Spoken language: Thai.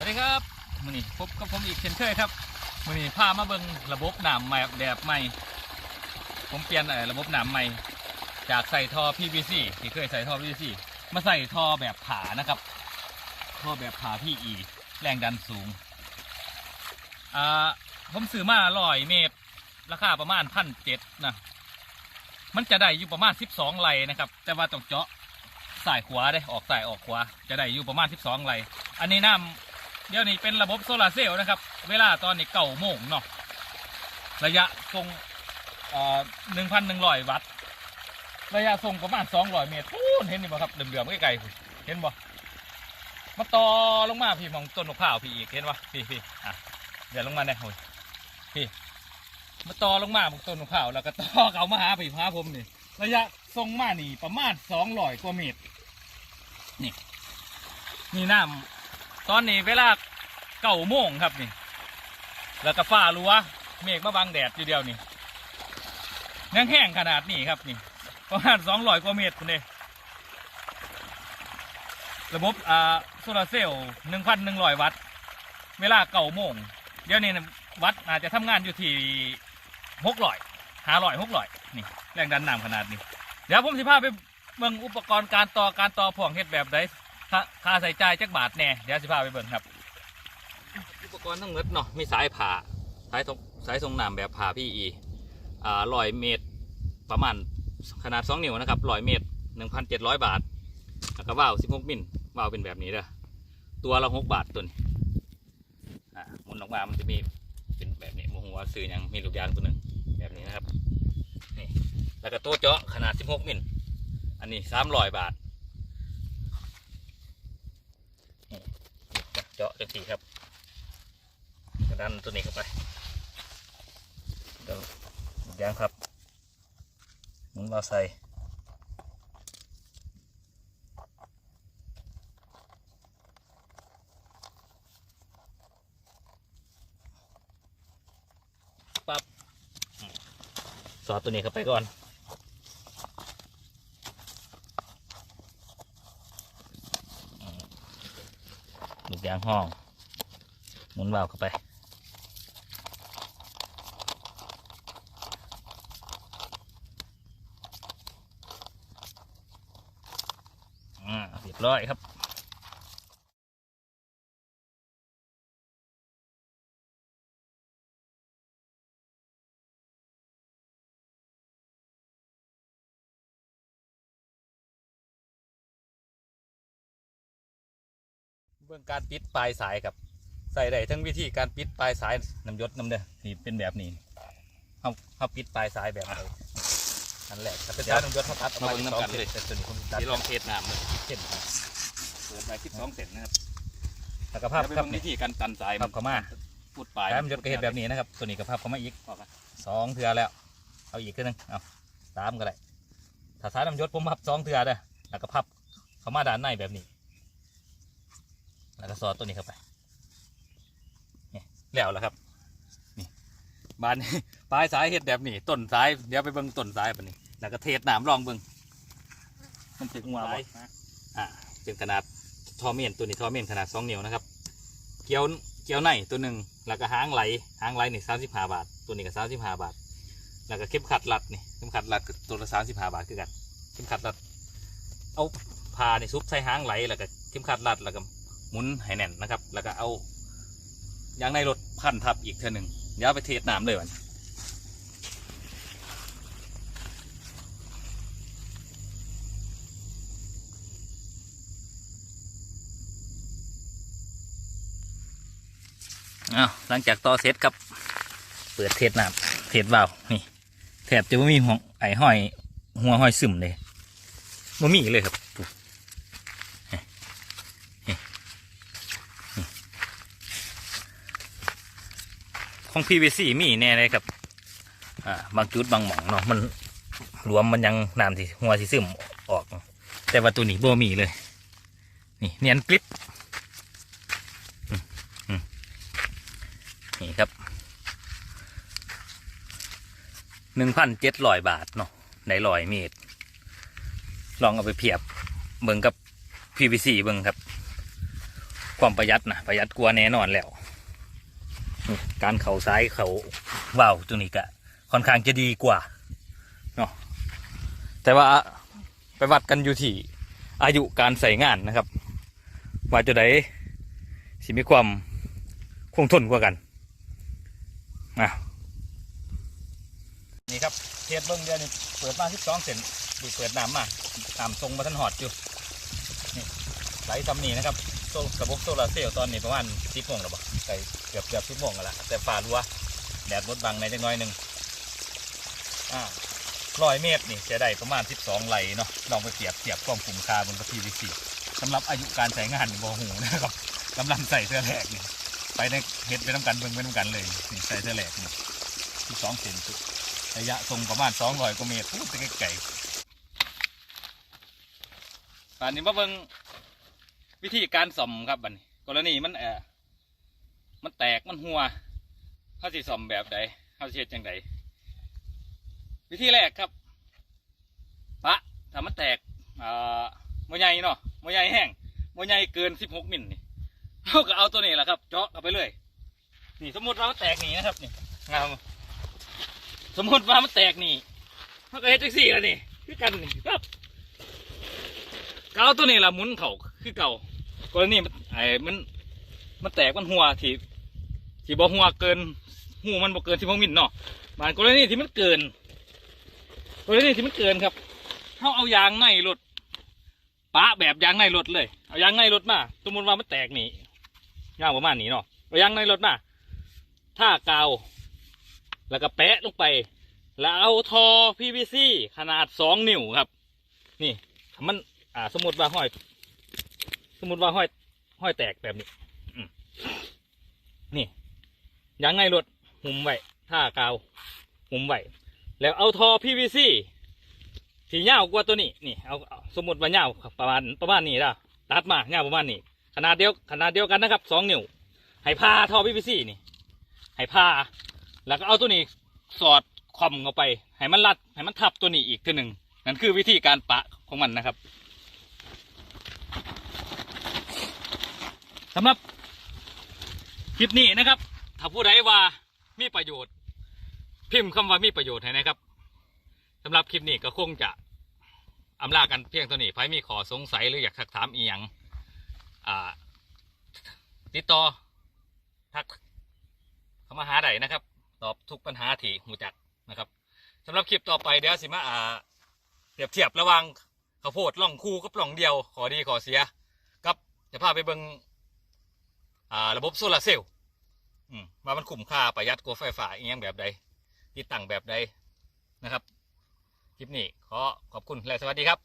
สวัสดีครับมือนี้พบกับผมอีกเช่นเคยครับมือนี้พามาเบิ่งระบบน้ำใหม่แบบใหม่ ผมเปลี่ยนระบบน้ำใหม่ จากใส่ท่อ PVC ที่เคยใส่ท่อ PVC มาใส่ท่อแบบผานะครับท่อแบบผา PE แรงดันสูงอ่าผมซื้อมาร้อยเมตร ราคาประมาณพันเจ็ดนะมันจะได้อยู่ประมาณ 12ไหลนะครับ แต่ว่าต้องเจาะสายขวาได้ออกสายออกขวาจะได้อยู่ประมาณ 12ไหลอันนี้น้ำ เดี๋ยวนี้เป็นระบบโซลาร์เซลล์นะครับ เวลาตอนนี้เก่าโมงเนาะ ระยะทรงหนึ่งพันหนึ่งร้อยวัตต์ ระยะทรงประมาณสองร้อยเมตรพูนเห็นนี่บ่ครับเดือมๆใกล้ๆเห็นบ่มาต่อลงมาพี่มองต้นมะพร้าวพี่อีกเห็นบ่พี่พี่อะเดี๋ยวลงมาได้โหยพี่มาต่อลงมาบนต้นมะพร้าวแล้วก็ต่อเขามาหาพี่พาผมนี่ ระยะทรงมานี่ประมาณสองร้อยกว่าเมตร นี่นี่น้ำ ตอนนี้เวลาเก้าโมงครับนี่ แล้วก็ฟ้ารัวเมฆมาบังแดดอยู่เดียวนี่ยังแห้งขนาดนี้ครับนี่ประมาณสองร้อยกว่าเมตรคุณเดระบบอ่าโซลาร์เซลล์หนึ่งพันหนึ่งร้อยวัตต์เวลาเก้าโมง เดี๋ยวนี้วัดอาจจะทำงานอยู่ที่หกร้อยหาร้อยหกร้อยนี่แรงดันน้ำขนาดนี้ เดี๋ยวผมสิพาไปเบิ่งอุปกรณ์การต่อการต่อพ่วงเฮ็ดแบบใด ค่าค่าใส่ใจจักบาทแน่เดี๋ยวสิพาไปเบิ่งครับ อุปกรณ์ทั้งหมดเนาะมีสายผ่าสายทรงสายทรงน้ำแบบผ่าพี่อีอ่าร้อยเมตรประมาณขนาดสองนิ้วนะครับร้อยเมตรหนึ่งพันเจ็ดร้อยบาทแล้วก็ว่าวสิบหกมิลว่าวเป็นแบบนี้เด้อตัวละหกบาทตัวนี้อ่าหมุนออกมามันจะมีเป็นแบบนี้โมโหว่าซื้อยังมีลูกยางตัวหนึ่งแบบนี้นะครับนี่แล้วก็ตัวเจาะขนาดสิบหกมิลอันนี้สามร้อยบาท เจาะเต็มที่ครับกระดันตัวนี้เข้าไปเดี๋ยวยางครับหมุนเราใส่ปั๊บสอดตัวนี้เข้าไปก่อน ยางห้องหมุนเบาเข้าไปอ่าเรียบร้อยครับ เบื้องการปิดปลายสายครับ ใส่ได้ทั้งวิธีการปิดปลายสายน้ำยศน้ำเด้อนี่เป็นแบบนี้เขาเขาปิดปลายสายแบบไหนอันแรกถ้าเป็นสายน้ำยศเขาตัดออกมาเบิ่งสน้ำกันเลยเส้นตัวนี้ผมตัดที่ลองเทสน้ำเลยเส้นครับเปิดไปสิบสองเซนนะครับแล้วก็ภาพแล้วไปครับเบิ่งนี่วิธีการตันสายภาพเข้ามาพูดปลายสายน้ำยศก็เห็นแบบนี้นะครับ ตัวนี้ก็ภาพเข้ามาอีกสองเทือแล้ว เอาอีกขึ้นนึงเอาสามก็ได้ถ้าสายน้ำยศผมพับสองเทือเด้อแล้วก็พับเข้ามาด้านในแบบนี้ แล้วก็สอดตัวนี้เข้าไปนี่แล้วแล้วครับ นี่บานปลายสายเห็ดแบบนี้ต้นสายเดี๋ยวไปเบิ่งต้นสายปะนี้ แล้วก็เทสน้ำลองเบิ่งมันถึงหัวบ่อ่าเป็นขนาดทอเมนตัวนี้ทอเมนขนาดสองนิ้วนะครับ เกี่ยวเกี่ยวในตัวหนึ่งแล้วก็หางไหลหางไหลนี่สามสิบห้าบาท ตัวนี้ก็สามสิบห้าบาท แล้วก็เข็มขัดรัดนี่เข็มขัดรัดก็ตัวละสามสิบห้าบาทคือกันเข็มขัดรัดเอาผ้านี่ซุปใส่หางไหลแล้วก็เข็มขัดรัดแล้วก็ หมุนให้แน่นนะครับ แล้วก็เอายางในรถพันทับอีกเท่านึงเดี๋ยวเอาไปเทสน้ำเลยวันอ้าหลังจากต่อเสร็จครับ เปิดเทสน้ำเทสวานี่แถบจะไม่มีหัวไอห้อย หัวห้อยซึมเลยไม่มีเลยครับปุ๊บเฮ้เฮ้นี่ ของ PVC มีแน่เลยครับ อ่า บางจุดบางหม่องเนาะ มันรวมมันยังน้ำที่หัวที่ซึมออก แต่ว่าตัวนี้บ่มีเลย นี่เนียนกริบนี่ครับหนึ่งพันเจ็ดร้อยบาทเนาะในร้อยเมตร ลองเอาไปเพียบเบิ่งกับ PVC เบิ่งครับ ความประหยัดนะประหยัดกว่าแน่นอนแล้ว การเข่าซ้ายเขาว่าวตัวนี้ก็ค่อนข้างจะดีกว่าเนาะแต่ว่าไปวัดกันอยู่ที่อายุการใส่งานนะครับ ว่าจะได้สิมีความคงทนกว่ากันอะนี่ครับเทียบเบิ้งเดือนนี่เปิดมาที่สองเซนดูเปิดน้ำมาตามทรงมาทันหอดอยู่นี่ไหลซ้ำนี่นะครับ โซระบบโซลาร์เซลล์ตอนนี้ประมาณสิบโมงแล้วบ่ใส่เกือบเกือบสิบโมงกันละแต่ฟ้ารัวแดดบดบังในจักน้อยหนึ่งอ่าร้อยเมตรนี่จะได้ประมาณ 12ไหลเนาะลองไปเปรียบเทียบความคุ้มค่าบนกระพีวีซีสำหรับอายุการใช้งานบ่หูนะครับกำลังใส่เสื้อแหลกนี่ไปในเฮ็ดไปน้ำกันเบิ่งไปน้ำกันเลยนี่ใส่เสื้อแหลกนี่ที่สองเซนสุดระยะทรงประมาณ200กว่าเมตรพูดไปไกลๆป่านนี้มาเบิ่ง วิธีการซ่อมครับบัดนี้กรณีมันเออมันแตกมันหัวเขาสิซ่อมแบบใดเขาสิเฮ็ดจังไดวิธีแรกครับปะถ้ามันแตกอ่าโมใหญ่เนาะโมใหญ่แห้งโมใหญ่เกินสิบหกมิลนี่เราก็เอาตัวนี้แหละครับ เจาะเข้าไปเลยนี่สมมติว่ามันแตกนี่นะครับนี่งามสมมติว่ามันแตกนี่เขาก็เฮ็ดจังสี่แล้วนี่คือกันนี่ปั๊บก็เอาตัวนี้ละหมุนเขาคือเก่า กรณีมันไอ้มัน มันแตกมันหัวที่ที่บ่หัวเกินหูมันบ่เกินสิบหกมิลเนาะบางกรณีที่มันเกินตัวนี้ที่มันเกินครับเขาเอายางในรถปะแบบยางในรถเลย เอายางในรถมาสมมติว่ามันแตกนี่ยางประมาณนี้เนาะเอายางในรถมาท่ากาว แล้วก็แปะลงไป แล้วเอาทอ PVC ขนาดสองนิ้วครับ นี่มันอ่าสมมติว่าห้อย สมมติว่าห้อยห้อยแตกแบบนี้นี่ยางในรถหุ้มไว้ท่ากาวหุ้มไว้แล้วเอาทอ PVC ที่ยากว่าตัวนี้นี่เอาสมมติว่ายาประมาณประมาณนี้ละตัดมายาประมาณนี้ขนาดเดียวขนาดเดียวกันนะครับสองนิ้วให้พาทอ PVC นี่ให้พาแล้วก็เอาตัวนี้สอดคอมเข้าไปให้มันรัดให้มันทับตัวนี้อีกทีหนึ่งนั่นคือวิธีการปะของมันนะครับ สำหรับคลิปนี้นะครับ ถ้าผู้ใดว่ามีประโยชน์ พิมพ์คำว่ามีประโยชน์ให้นะครับสำหรับคลิปนี้ก็คงจะอำลากันเพียงเท่านี้ใครมีขอสงสัยหรืออยากสักถามอีหยังอ่าติดต่อทักเข้ามาหาได้นะครับ ตอบทุกปัญหาที่หูจักนะครับสำหรับคลิปต่อไปเดี๋ยวสิมาอ่าเปรียบเทียบระว่างข้าวโพดล่องคู่กับล่องเดียว ขอดีขอเสีย กับจะพาไปเบิง อ่าระบบโซลาร์เซลล์มว่ามันคุ้มค่าประหยัดกว่าไฟฟ้าอีกอย่างแบบใดติดตั้งแบบใดนะครับ คลิปนี้ขอขอบคุณและสวัสดีครับ